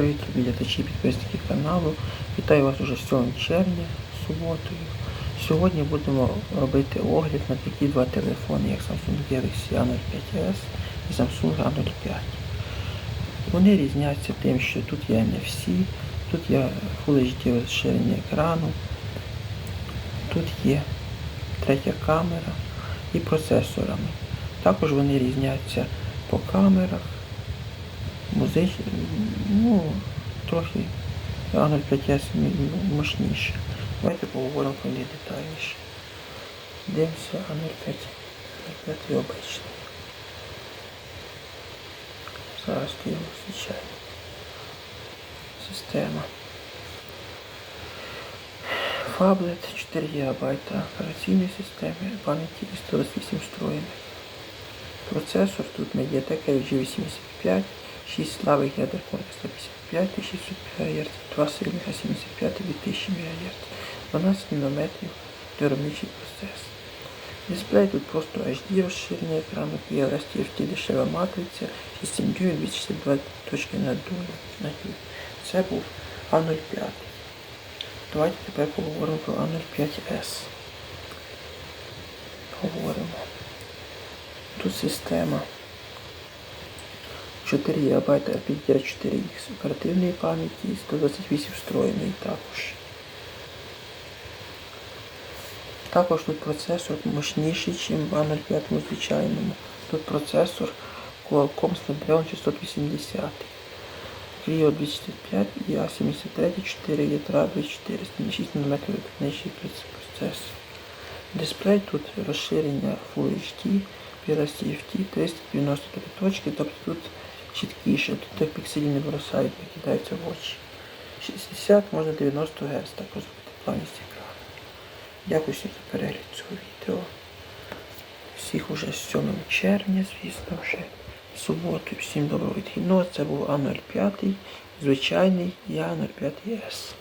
привіт, глядачі, підписники каналу. Вітаю вас уже 7 червня, суботою. Сьогодні будемо робити огляд на такі два телефони, як Samsung Galaxy A05s і Samsung A05. Вони різняться тим, що тут є NFC, тут є Full HD розширення екрану, тут є третя камера і процесорами. Також вони різняться по камерах, музич... ну, трохи Ано 5S мощніше. Давайте поговоримо про них детальніше. Дивимося А05. 05 обичний. Зараз його звичайно. Система. Фаблет 4 ГБ операційної системи, пам'яті і 128 встроєних. Процесор тут Mediatek LG85, 6 слабих ядер Core 155, 1600 Гц, 2 сильних А75 від 1000 МГц, 12 нм виробничий процес. Дисплей тут просто HD розширення екрану, PLS TFT дешева матриця, 6 дюйм 262 точки на дюйм. Це був А05. Давайте тепер поговоримо про А05S. Поговоримо. Тут система 4 ГБ RPDDR4X оперативної пам'яті і 128 встроєної також. Також тут процесор мощніший, ніж в A05 звичайному. Тут процесор Qualcomm Snapdragon 680. Clio 265 і A73 4 ядра 24 6 нм процесор. Дисплей тут розширення Full HD, PLS TFT 393 точки, тобто тут чіткіше, тут так пікселі не бросають, не кидаються в очі. 60 можна 90 Гц також зробити плавність екрану. Дякую всім за перегляд цього відео. Всіх уже з 7 червня, звісно, вже суботу. Всім доброго відхідного. Це був А05, звичайний і А05С.